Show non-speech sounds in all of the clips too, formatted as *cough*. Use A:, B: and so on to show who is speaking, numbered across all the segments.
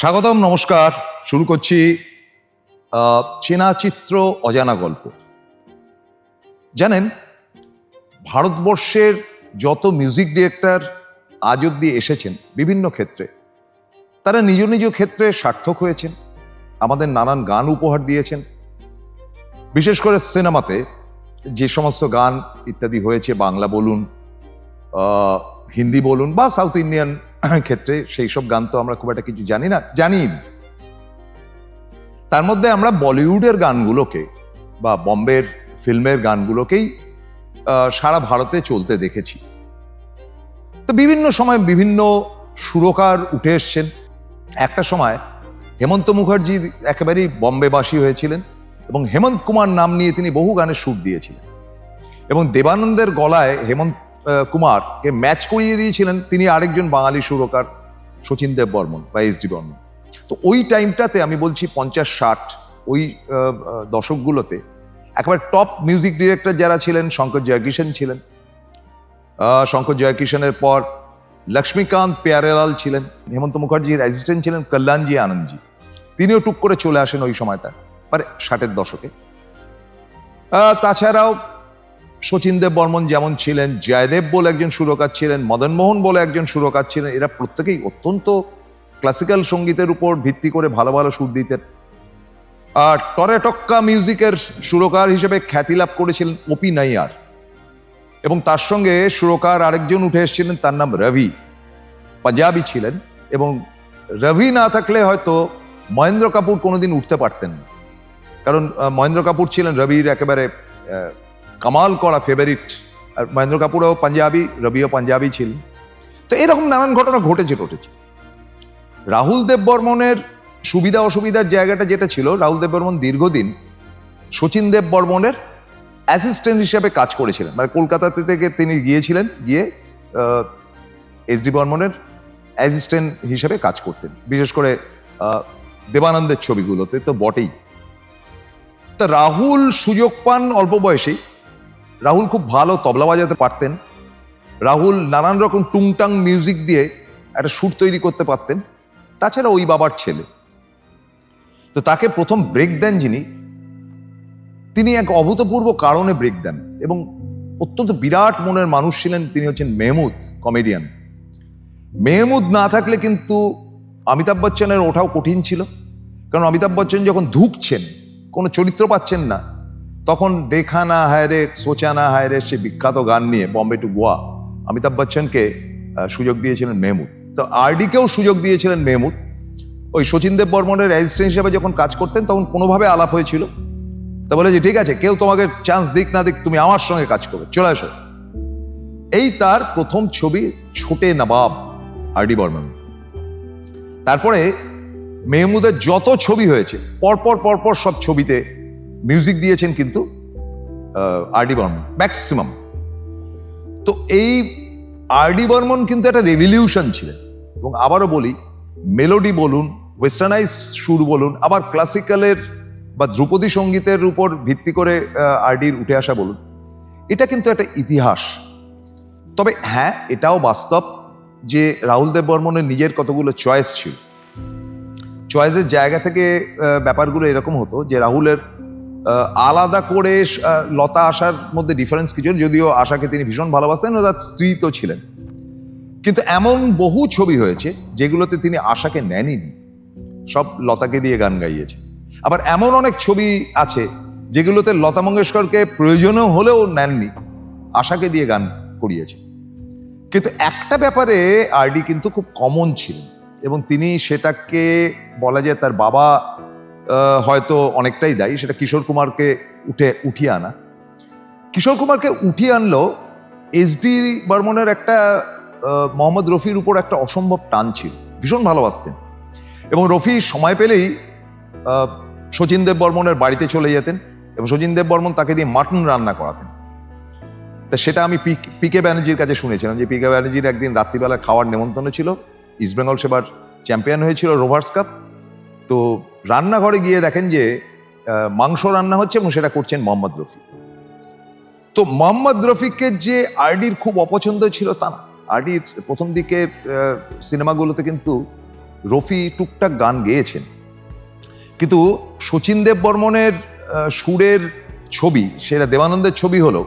A: স্বাগতম, নমস্কার। শুরু করছি চেনা চিত্র অজানা গল্প। জানেন, ভারতবর্ষের যত মিউজিক ডিরেক্টর আজ অব্দি এসেছেন বিভিন্ন ক্ষেত্রে, তারা নিজ নিজ ক্ষেত্রে সার্থক হয়েছেন, আমাদের নানান গান উপহার দিয়েছেন। বিশেষ করে সিনেমাতে যে সমস্ত গান ইত্যাদি হয়েছে, বাংলা বলুন হিন্দি বলুন বা সাউথ ইন্ডিয়ান *coughs* ক্ষেত্রে সেই সব গান তো আমরা খুব একটা কিছু জানি না জানি তার মধ্যে আমরা বলিউডের গানগুলোকে বা বম্বের ফিল্মের গানগুলোকেই সারা ভারতে চলতে দেখেছি। তো বিভিন্ন সময় বিভিন্ন সুরকার উঠে এসছেন। একটা সময় হেমন্ত মুখার্জি একেবারেই বম্বেবাসী হয়েছিলেন এবং হেমন্ত কুমার নাম নিয়ে তিনি বহু গানের সুর দিয়েছিলেন। এবং দেবানন্দের গলায় হেমন্ত কুমারকে ম্যাচ করিয়ে দিয়েছিলেন তিনি আরেকজন বাঙালি সুরকার শচীন দেব বর্মন বা এস ডি বর্মন। তো ওই টাইমটাতে আমি বলছি পঞ্চাশ ষাট ওই দশকগুলোতে একেবারে টপ মিউজিক ডিরেক্টর যারা ছিলেন, শঙ্কর জয়কিষণ ছিলেন। শঙ্কর জয়কিষণের পর লক্ষ্মীকান্ত পেয়ারেলাল ছিলেন, হেমন্ত মুখার্জির অ্যাসিস্ট্যান্ট ছিলেন কল্যাণজি আনন্দজি। তিনিও টুক করে চলে আসেন ওই সময়টা মানে ষাটের দশকে। তাছাড়াও শচীন দেব বর্মন যেমন ছিলেন, জয়দেব বলে একজন সুরকার ছিলেন, মদন মোহন বলে একজন সুরকার ছিলেন, এরা প্রত্যেকেই অত্যন্ত ক্লাসিক্যাল সঙ্গীতের উপর ভিত্তি করে ভালো ভালো সুর দিতেন। আর টরেটক্কা মিউজিকের সুরকার হিসেবে খ্যাতি লাভ করেছিলেন ওপি নাইয়ার। এবং তার সঙ্গে সুরকার আরেকজন উঠে এসেছিলেন, তার নাম রবি। পাঞ্জাবি ছিলেন এবং রবি না থাকলে হয়তো মহেন্দ্র কাপুর কোনোদিন উঠতে পারতেন না। কারণ মহেন্দ্র কাপুর ছিলেন রবির একেবারে কামাল করা ফেভারিট আর মহেন্দ্র কাপুরও পাঞ্জাবি রবিও পাঞ্জাবি ছিলেন তো এরকম নানান ঘটনা ঘটেছে ঘটেছে রাহুল দেব বর্মনের সুবিধা অসুবিধার জায়গাটা যেটা ছিল রাহুল দেব বর্মন দীর্ঘদিন শচীন দেব বর্মনের অ্যাসিস্ট্যান্ট হিসেবে কাজ করেছিলেন মানে কলকাতাতে থেকে তিনি গিয়েছিলেন, গিয়ে এস ডি বর্মনের অ্যাসিস্ট্যান্ট হিসেবে কাজ করতেন। বিশেষ করে দেবানন্দের ছবিগুলোতে তো বটেই। তা রাহুল সুযোগ পান অল্প বয়সেই। রাহুল খুব ভালো তবলা বাজাতে পারতেন। রাহুল নানান রকম টুংটাং মিউজিক দিয়ে একটা সুর তৈরি করতে পারতেন। তাছাড়া ওই বাবার ছেলে। তো তাকে প্রথম ব্রেক দেন যিনি, তিনি এক অভূতপূর্ব কারণে ব্রেক দেন এবং অত্যন্ত বিরাট মনের মানুষ ছিলেন তিনি হচ্ছেন মেহমুদ কমেডিয়ান মেহমুদ না থাকলে কিন্তু অমিতাভ বচ্চনের ওঠাও কঠিন ছিল। কারণ অমিতাভ বচ্চন যখন ধুকছেন, কোনো চরিত্র পাচ্ছেন না তখন দেখা না হায় রে, সোচা না হায় রে, সে বিখ্যাত গান নিয়ে বম্বে টু গোয়া। অমিতাভ বচ্চনকে সুযোগ দিয়েছিলেন মেহমুদ। তো আরডিকেও সুযোগ দিয়েছিলেন মেহমুদ। ওই শচীন দেব বর্মনের অ্যাসিস্ট্যান্ট হিসেবে যখন কাজ করতেন, তখন কোনোভাবে আলাপ হয়েছিল। তা বলে যে, ঠিক আছে, কেউ তোমাকে চান্স দিক না দিক, তুমি আমার সঙ্গে কাজ করবে। চলে আসো এই তার প্রথম ছবি ছোটে নবাব, আরডি বর্মন। তারপরে মেহমুদের যত ছবি হয়েছে, পরপর পরপর সব ছবিতে মিউজিক দিয়েছেন কিন্তু আরডি বর্মন ম্যাক্সিমাম তো এই আরডি বর্মন কিন্তু একটা রেভলিউশন ছিলেন। এবং আবারও বলি মেলোডি বলুন ওয়েস্টার্নাইজ সুর বলুন, আবার ক্লাসিক্যালের বা ধ্রুপদী সঙ্গীতের উপর ভিত্তি করে আরডির উঠে আসা বলুন, এটা কিন্তু একটা ইতিহাস। তবে হ্যাঁ এটাও বাস্তব যে রাহুল দেব বর্মনের নিজের কতগুলো চয়েস ছিল। চয়েসের জায়গা থেকে ব্যাপারগুলো এরকম হতো যে রাহুলের আলাদা করে লতা আশার মধ্যে ডিফারেন্স কিছু যদিও আশাকে তিনি ভীষণ ভালোবাসতেন তার স্ত্রী তো ছিলেন। কিন্তু এমন বহু ছবি হয়েছে যেগুলোতে তিনি আশাকে নেনইনি সব লতাকে দিয়ে গান গাইয়েছে। আবার এমন অনেক ছবি আছে যেগুলোতে লতা মঙ্গেশকরকে প্রয়োজনও হলেও নেননি, আশাকে দিয়ে গান করিয়েছে। কিন্তু একটা ব্যাপারে আরডি কিন্তু খুব কমন ছিলেন এবং তিনি সেটাকে বলা যায় তার বাবা হয়তো অনেকটাই দায়ী, সেটা কিশোর কুমারকে উঠে উঠিয়ে আনা। কিশোর কুমারকে উঠিয়ে আনলো এস ডি বর্মনের একটা মোহাম্মদ রফির উপর একটা অসম্ভব টান ছিল, ভীষণ ভালোবাসতেন। এবং রফি সময় পেলেই শচীন দেব বর্মনের বাড়িতে চলে যেতেন এবং শচীন দেব বর্মন তাকে দিয়ে মাটন রান্না করাতেন। তা সেটা আমি পি- পিকে ব্যানার্জির কাছে শুনেছিলাম যে পিকে ব্যানার্জির একদিন রাত্রিবেলা খাওয়ার নেমন্তন্ন ছিল, ইস্টবেঙ্গল সেবার চ্যাম্পিয়ন হয়েছিল রোভার্স কাপ। তো রান্নাঘরে গিয়ে দেখেন যে মাংস রান্না হচ্ছে এবং সেটা করছেন মোহাম্মদ রফি তো মোহাম্মদ রফিককে যে আরডির খুব অপছন্দ ছিল তা না। আরডির প্রথম দিকের সিনেমাগুলোতে কিন্তু রফি টুকটাক গান গেয়েছেন। কিন্তু শচীন দেব বর্মনের সুরের ছবি, সেটা দেবানন্দের ছবি হলো,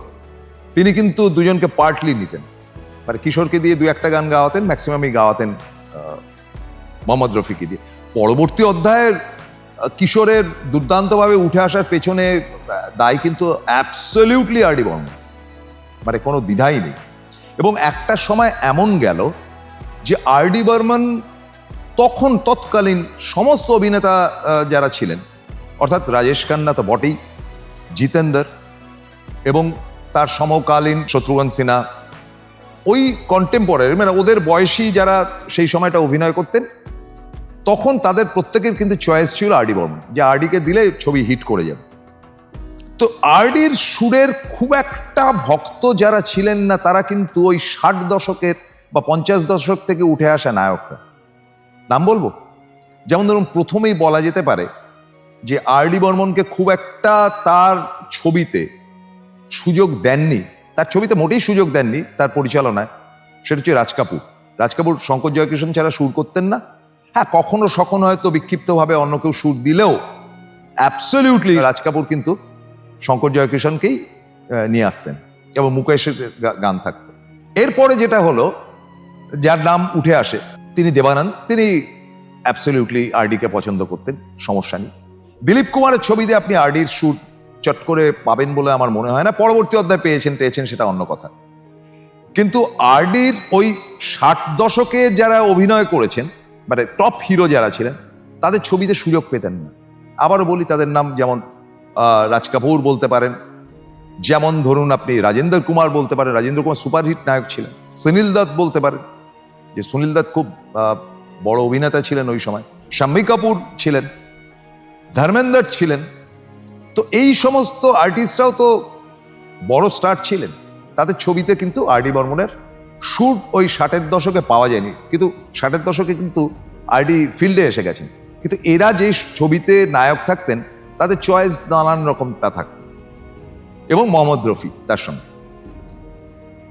A: তিনি কিন্তু দুজনকে পার্টলি নিতেন। মানে কিশোরকে দিয়ে দু একটা গান গাওয়াতেন, ম্যাক্সিমামই গাওয়াতেন মোহাম্মদ রফিকে দিয়ে। পরবর্তী অধ্যায়ের কিশোরের দুর্দান্তভাবে উঠে আসার পেছনে দায় কিন্তু অ্যাবসলিউটলি আরডি বর্মন। মানে কোনো দ্বিধাই নেই। এবং একটা সময় এমন গেল যে আরডি বর্মন তখন তৎকালীন সমস্ত অভিনেতা যারা ছিলেন, অর্থাৎ রাজেশ খান্না তো বটেই, জিতেন্দর এবং তার সমকালীন শত্রুঘ্ন সিনহা, ওই কন্টেম্পোরারি মানে ওদের বয়সী যারা সেই সময়টা অভিনয় করতেন তখন তাদের প্রত্যেকের কিন্তু চয়েস ছিল আরডি বর্মন, যে আরডিকে দিলে ছবি হিট করে যাবে। তো আরডির সুরের খুব একটা ভক্ত যারা ছিলেন না, তারা কিন্তু ওই ষাট দশকের বা পঞ্চাশ দশক থেকে উঠে আসা নায়করা। নাম বলব? যেমন ধরুন প্রথমেই বলা যেতে পারে যে আরডি বর্মনকে খুব একটা তার ছবিতে সুযোগ দেননি। তার ছবিতে মোটেই সুযোগ দেননি, তার পরিচালনায়। সেটা হচ্ছে রাজ কাপুর। রাজ কাপুর, শঙ্কর জয়কিষণ ছাড়া সুর করতেন না। হ্যাঁ কখনো সখন হয়তো বিক্ষিপ্তভাবে অন্য কেউ সুর দিলেও অ্যাবসলিউটলি রাজ কাপুর কিন্তু শঙ্কর জয়কিষণকেই নিয়ে আসতেন এবং মুকেশের গান থাকতো। এরপরে যেটা হলো, যার নাম উঠে আসে, তিনি দেবানন্দ, তিনি অ্যাবসলিউটলি আরডিকে পছন্দ করতেন, সমস্যা নেই। দিলীপ কুমারের ছবিতে আপনি আরডির শুট চট করে পাবেন বলে আমার মনে হয় না, পরবর্তী অধ্যায় পেয়েছেন পেয়েছেন সেটা অন্য কথা। কিন্তু আরডির ওই ষাট দশকে যারা অভিনয় করেছেন মানে টপ হিরো যারা ছিলেন, তাদের ছবিতে সুযোগ পেতেন না। আবারও বলি, তাদের নাম যেমন রাজ কাপুর বলতে পারেন, যেমন ধরুন আপনি রাজেন্দ্র কুমার বলতে পারেন, রাজেন্দ্র কুমার সুপারহিট নায়ক ছিলেন। সুনীল দত্ত বলতে পারেন, যে সুনীল দত্ত খুব বড় অভিনেতা ছিলেন ওই সময়। শাম্মী কাপুর ছিলেন, ধর্মেন্দ্র ছিলেন। তো এই সমস্ত আর্টিস্টরাও তো বড় স্টার ছিলেন। তাদের ছবিতে কিন্তু আর ডি বর্মনের সুর ওই ষাটের দশকে পাওয়া যায়নি। কিন্তু ষাটের দশকে কিন্তু আরডি ফিল্ডে এসে গেছেন। কিন্তু এরা যে ছবিতে নায়ক থাকতেন, তাদের চয়েস নানান রকমটা থাকত এবং মোহাম্মদ রফি তার সঙ্গে।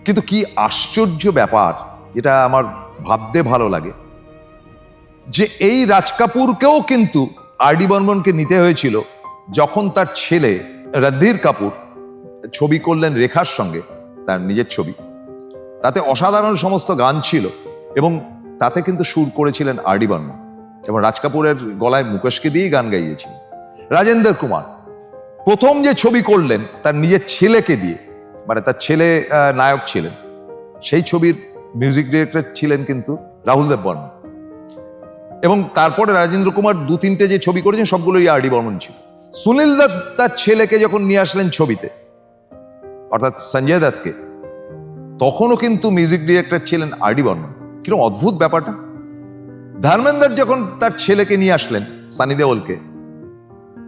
A: কিন্তু কি আশ্চর্য ব্যাপার, যেটা আমার ভাবতে ভালো লাগে, যে এই রাজ কাপুরকেও কিন্তু আরডি বর্মনকে নিতে হয়েছিল যখন তার ছেলে রণধীর কাপুর ছবি করলেন রেখার সঙ্গে, তার নিজের ছবি। তাতে অসাধারণ সমস্ত গান ছিল এবং তাতে কিন্তু সুর করেছিলেন আরডি বর্মন। এবং রাজ কাপুরের গলায় মুকেশকে দিয়েই গান গাইয়েছিলেন। রাজেন্দ্র কুমার, প্রথম যে ছবি করলেন তার নিজের ছেলেকে দিয়ে মানে তার ছেলে নায়ক ছিলেন, সেই ছবির মিউজিক ডিরেক্টর ছিলেন কিন্তু রাহুল দেব বর্মন। এবং তারপরে রাজেন্দ্র কুমার দু তিনটে যে ছবি করেছেন সবগুলোই আর ডি বর্মন ছিল। সুনীল দত্ত তার ছেলেকে যখন নিয়ে আসলেন ছবিতে, অর্থাৎ সঞ্জয় দত্তকে তখনও কিন্তু মিউজিক ডিরেক্টর ছিলেন আরডি বর্মন। কীরকম অদ্ভুত ব্যাপারটা। ধর্মেন্দ্র যখন তার ছেলেকে নিয়ে আসলেন, সানি দেওলকে,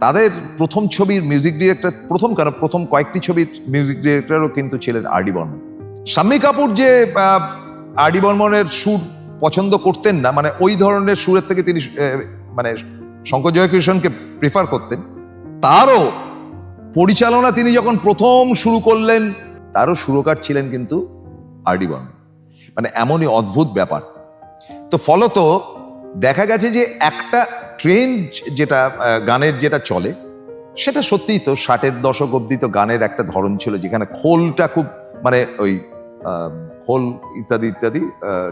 A: তাদের প্রথম ছবির মিউজিক ডিরেক্টর প্রথম কেন, প্রথম কয়েকটি ছবির মিউজিক ডিরেক্টরও কিন্তু ছিলেন আরডি বর্মন। শাম্মী কাপুর যে আরডি বর্মনের সুর পছন্দ করতেন না মানে ওই ধরনের সুরের থেকে তিনি মানে শঙ্কর জয়কিষণকে প্রিফার করতেন, তারও পরিচালনা তিনি যখন প্রথম শুরু করলেন, তারও সুরকার ছিলেন কিন্তু আরডি মানে এমনই অদ্ভুত ব্যাপার। তো ফলত দেখা গেছে যে একটা ট্রেন্ড যেটা গানের যেটা চলে, সেটা সত্যিই তো ষাটের দশক অব্দি তো গানের একটা ধরন ছিল, যেখানে খোলটা খুব মানে ওই খোল ইত্যাদি ইত্যাদি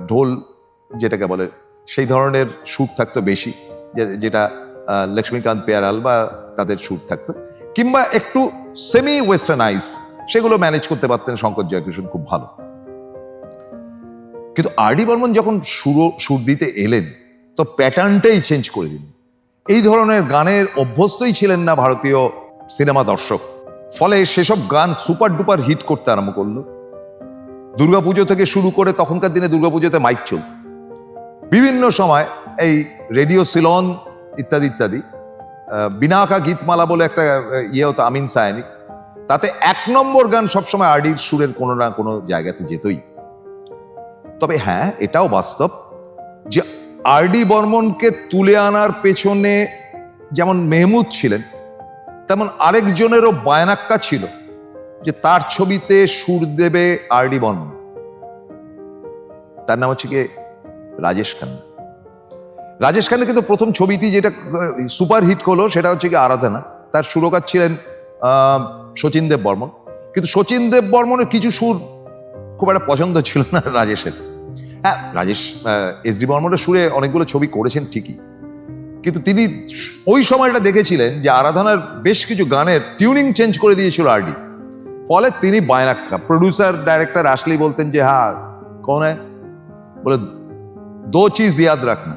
A: ঢোল যেটাকে বলে, সেই ধরনের সুর থাকতো বেশি যেটা লক্ষ্মীকান্ত পেয়ারাল বা তাদের সুর থাকতো। কিংবা একটু সেমি ওয়েস্টার্নাইজ সেগুলো ম্যানেজ করতে পারতেন শঙ্কর জয়কিশোর খুব ভালো। কিন্তু আরডি বর্মন যখন সুর সুর দিতে এলেন, তো প্যাটার্নটাই চেঞ্জ করে দিন এই ধরনের গানের অভ্যস্তই ছিলেন না ভারতীয় সিনেমা দর্শক। ফলে সেসব গান সুপার ডুপার হিট করতে আরম্ভ করল। দুর্গাপুজো থেকে শুরু করে তখনকার দিনে দুর্গাপুজোতে মাইক চলত। বিভিন্ন সময় এই রেডিও সিলন ইত্যাদি ইত্যাদি বিনাকা গীতমালা বলে একটা ইয়ে হতো আমিন সায়ানি, তাতে এক নম্বর গান সবসময় আরডির সুরের কোনো না কোনো জায়গাতে যেতই। তবে হ্যাঁ এটাও বাস্তব যে আরডি বর্মনকে তুলে আনার পেছনে যেমন মেহমুদ ছিলেন, তেমন আরেকজনেরও বায়নাক্কা ছিল যে তার ছবিতে সুর দেবে আরডি বর্মন। তার নাম হচ্ছে গিয়ে রাজেশ খান্না। রাজেশ খানের কিন্তু প্রথম ছবিটি যেটা সুপার হিট হলো সেটা হচ্ছে কি আরাধনা। তার সুরকার ছিলেন শচীন দেব বর্মন। কিন্তু শচীন দেব বর্মনের কিছু সুর খুব একটা পছন্দ ছিল না রাজেশের। হ্যাঁ রাজেশ এস ডি বর্মনের সুরে অনেকগুলো ছবি করেছেন ঠিকই। কিন্তু তিনি ওই সময়টা দেখেছিলেন যে আরাধনার বেশ কিছু গানের টিউনিং চেঞ্জ করে দিয়েছিল আরডি ফলে তিনি বায়নাক্কা, প্রডিউসার, ডাইরেক্টর আসলেই বলতেন যে হ্যাঁ কোন বলে, দো চিজ ইয়াদ রাখনা।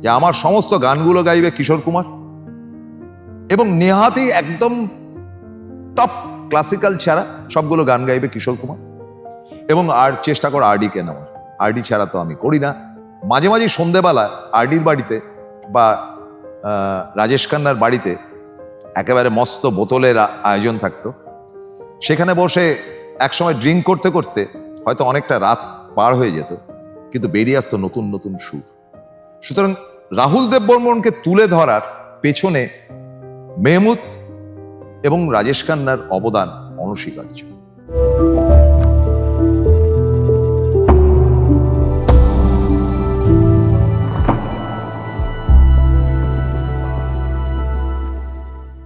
A: যে আমার সমস্ত গানগুলো গাইবে কিশোর কুমার। এবং নেহাতি একদম টপ ক্লাসিক্যাল ছাড়া সবগুলো গান গাইবে কিশোর কুমার। এবং আর চেষ্টা কর আরডিকে নেওয়ার। আরডি ছাড়া তো আমি করি না। মাঝে মাঝে সন্ধেবেলা আরডির বাড়িতে বা রাজেশ খান্নার বাড়িতে একেবারে মস্ত বোতলের আয়োজন থাকতো। সেখানে বসে একসময় ড্রিঙ্ক করতে করতে হয়তো অনেকটা রাত পার হয়ে যেত, কিন্তু বেরিয়ে আসতো নতুন নতুন সুর। সুতরাং রাহুল দেব বর্মনকে তুলে ধরার পেছনে মেহমুদ এবং রাজেশ খান্নার অবদান অনস্বীকার্য।